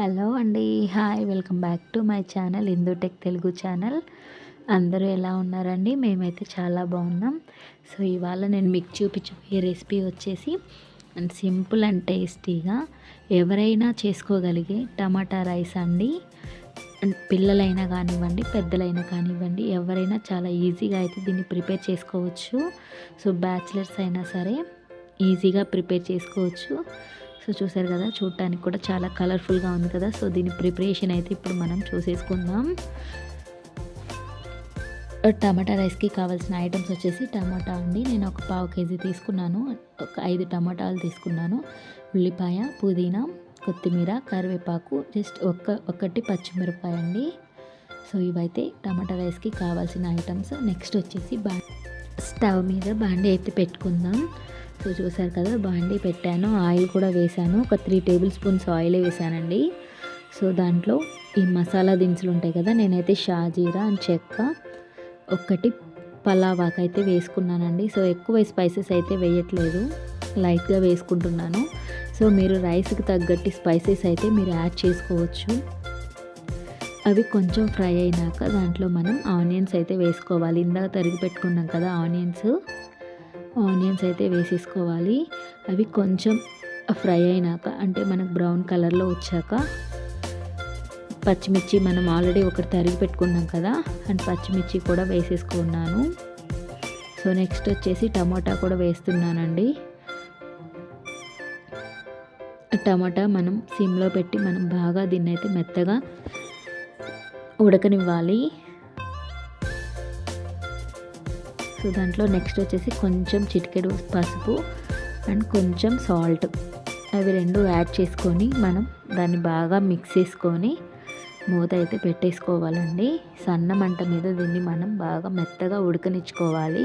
Hello అండి. Hi welcome back to my channel Indutech Telugu channel. అందరూ ఎలా ఉన్నారండి? మేమైతే చాలా బాగున్నాం. సో ఇవాళ నేను మీకు చూపించబోయే రెసిపీ వచ్చేసి అండ్ సింపుల్ అండ్ టేస్టీగా ఎవరైనా చేసుకోగలిగే టమాటా రైస్ అండి. అండ్ పిల్లలైనా కానివ్వండి పెద్దలైనా కానివ్వండి ఎవరైనా చాలా ఈజీగా అయితే దీన్ని ప్రిపేర్ చేసుకోవచ్చు. సో బ్యాచిలర్స్ అయినా సరే ఈజీగా ప్రిపేర్ చేసుకోవచ్చు. సో చూసారు కదా చూడటానికి కూడా చాలా కలర్ఫుల్గా ఉంది కదా. సో దీని ప్రిపరేషన్ అయితే ఇప్పుడు మనం చూసేసుకుందాం. Uh, టమాటా రైస్కి కావాల్సిన ఐటమ్స్ వచ్చేసి టమాటా అండి. నేను ఒక పావు కేజీ తీసుకున్నాను. ఒక ఐదు టమాటాలు తీసుకున్నాను. ఉల్లిపాయ పుదీనా కొత్తిమీర కరివేపాకు జస్ట్ ఒక్క ఒకటి పచ్చిమిరపాయ అండి. సో ఇవైతే టమాటా రైస్కి కావాల్సిన ఐటమ్స్ నెక్స్ట్ వచ్చేసి బా స్టవ్ మీద బాండి అయితే పెట్టుకుందాం. సో చూసారు కదా బాండి పెట్టాను ఆయిల్ కూడా వేసాను ఒక త్రీ టేబుల్ స్పూన్స్ ఆయిల్ వేసానండి సో దాంట్లో ఈ మసాలా దినుసులు ఉంటాయి కదా నేనైతే షాజీరా అండ్ చెక్క ఒక్కటి పలావాక్ అయితే వేసుకున్నానండి. సో ఎక్కువ స్పైసెస్ అయితే వేయట్లేదు లైట్గా వేసుకుంటున్నాను. సో మీరు రైస్కి తగ్గట్టు స్పైసెస్ అయితే మీరు యాడ్ చేసుకోవచ్చు. అవి కొంచెం ఫ్రై అయినాక దాంట్లో మనం ఆనియన్స్ అయితే వేసుకోవాలి. ఇందాక తరిగి పెట్టుకున్నాం కదా ఆనియన్స్. ఆనియన్స్ అయితే వేసేసుకోవాలి. అవి కొంచెం ఫ్రై అయినాక అంటే మనకు బ్రౌన్ కలర్లో వచ్చాక పచ్చిమిర్చి మనం ఆల్రెడీ ఒకటి తరిగి పెట్టుకున్నాం కదా అండ్ పచ్చిమిర్చి కూడా వేసేసుకున్నాను. సో నెక్స్ట్ వచ్చేసి టమాటా కూడా వేస్తున్నానండి. టమాటా మనం సిమ్లో పెట్టి మనం బాగా దీన్ని అయితే మెత్తగా ఉడకనివ్వాలి. సో దాంట్లో నెక్స్ట్ వచ్చేసి కొంచెం చిటికెడు పసుపు అండ్ కొంచెం సాల్ట్ అవి రెండు యాడ్ చేసుకొని మనం దాన్ని బాగా మిక్స్ చేసుకొని మూత అయితే పెట్టేసుకోవాలండి. సన్న మంట మీద దీన్ని మనం బాగా మెత్తగా ఉడకనిచ్చుకోవాలి.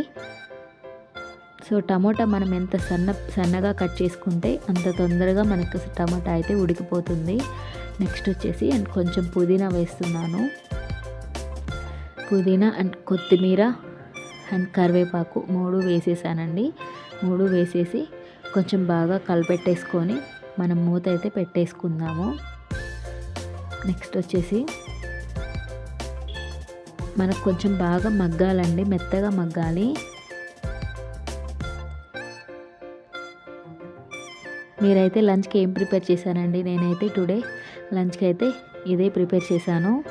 సో టమోటా మనం ఎంత సన్న సన్నగా కట్ చేసుకుంటే అంత తొందరగా మనకు టమాటా అయితే ఉడికిపోతుంది. నెక్స్ట్ వచ్చేసి అండ్ కొంచెం పుదీనా వేస్తున్నాను. పుదీనా అండ్ కొత్తిమీర అండ్ కరివేపాకు మూడు వేసేసానండి. మూడు వేసేసి కొంచెం బాగా కలిపెట్టేసుకొని మనం మూత అయితే పెట్టేసుకుందాము. నెక్స్ట్ వచ్చేసి మనకు కొంచెం బాగా మగ్గాలండి మెత్తగా మగ్గాలి. మీరైతే లంచ్కి ఏం ప్రిపేర్ చేశానండి నేనైతే టుడే లంచ్కి అయితే ఇదే ప్రిపేర్ చేశాను.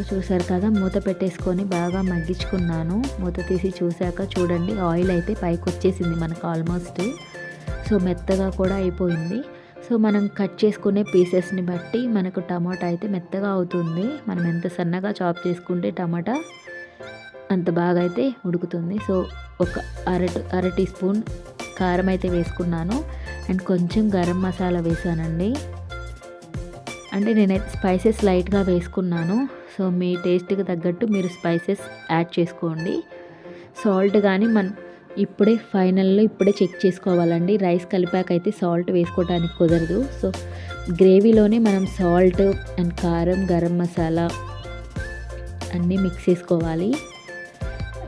చూసారు కదా మూత పెట్టేసుకొని బాగా మగ్గించుకున్నాను. మూత తీసి చూశాక చూడండి ఆయిల్ అయితే పైకి వచ్చేసింది మనకు ఆల్మోస్ట్. సో మెత్తగా కూడా అయిపోయింది. సో మనం కట్ చేసుకునే పీసెస్ని బట్టి మనకు టమాటా అయితే మెత్తగా అవుతుంది. మనం ఎంత సన్నగా చాప్ చేసుకుంటే టమాటా అంత బాగా అయితే ఉడుకుతుంది. సో ఒక అర అర టీ స్పూన్ కారం అయితే వేసుకున్నాను. అండ్ కొంచెం గరం మసాలా వేసానండి. అంటే నేనైతే స్పైసెస్ లైట్గా వేసుకున్నాను. సో మీ టేస్ట్కి తగ్గట్టు మీరు స్పైసెస్ యాడ్ చేసుకోండి. సాల్ట్ కానీ మనం ఇప్పుడే ఫైనల్లో ఇప్పుడే చెక్ చేసుకోవాలండి. రైస్ కలిపాక అయితే సాల్ట్ వేసుకోవడానికి కుదరదు. సో గ్రేవీలోనే మనం సాల్ట్ అండ్ కారం గరం మసాలా అన్నీ మిక్స్ చేసుకోవాలి.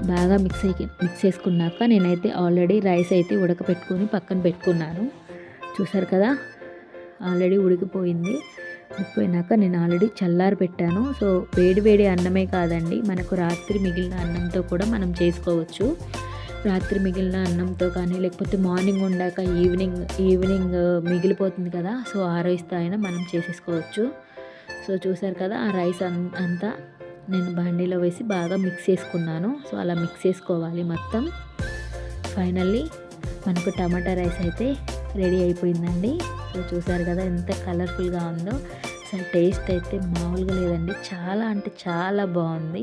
బాగా మిక్స్ అయి మిక్స్ చేసుకున్నాక నేనైతే ఆల్రెడీ రైస్ అయితే ఉడకపెట్టుకొని పక్కన పెట్టుకున్నాను. చూసారు కదా? ఆల్రెడీ ఉడికిపోయింది. ఉడికిపోయినాక నేను ఆల్రెడీ చల్లారి పెట్టాను. సో వేడి వేడి అన్నమే కాదండి. మనకు రాత్రి మిగిలిన అన్నంతో కూడా మనం చేసుకోవచ్చు. రాత్రి మిగిలిన అన్నంతో కానీ లేకపోతే మార్నింగ్ ఉండాక ఈవినింగ్ ఈవినింగ్ మిగిలిపోతుంది కదా సో ఆ రైస్తో అయినా మనం చేసేసుకోవచ్చు. సో చూసారు కదా ఆ రైస్ అంతా నేను బండిలో వేసి బాగా మిక్స్ చేసుకున్నాను. సో అలా మిక్స్ చేసుకోవాలి మొత్తం. ఫైనల్లీ మనకు టమాటా రైస్ అయితే రెడీ అయిపోయిందండి. సో చూసారు కదా ఎంత కలర్ఫుల్గా ఉందో. అసలు టేస్ట్ అయితే మామూలుగా లేదండి. చాలా అంటే చాలా బాగుంది.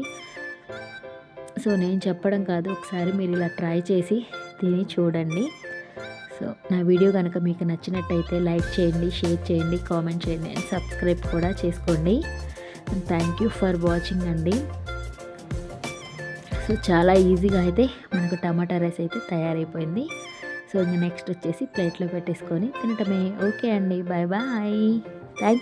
సో నేను చెప్పడం కాదు. ఒకసారి మీరు ఇలా ట్రై చేసి తిని చూడండి. సో నా వీడియో కనుక మీకు నచ్చినట్టయితే లైక్ చేయండి షేర్ చేయండి కామెంట్ చేయండి అండ్ సబ్స్క్రైబ్ కూడా చేసుకోండి. థ్యాంక్ యూ ఫర్ వాచింగ్ అండి. సో చాలా ఈజీగా అయితే మనకు టమాటా రైస్ అయితే తయారైపోయింది. సో ఇంకా నెక్స్ట్ వచ్చేసి ప్లేట్లో పెట్టేసుకొని తినటమే. ఓకే అండి. Bye bye. Thank you.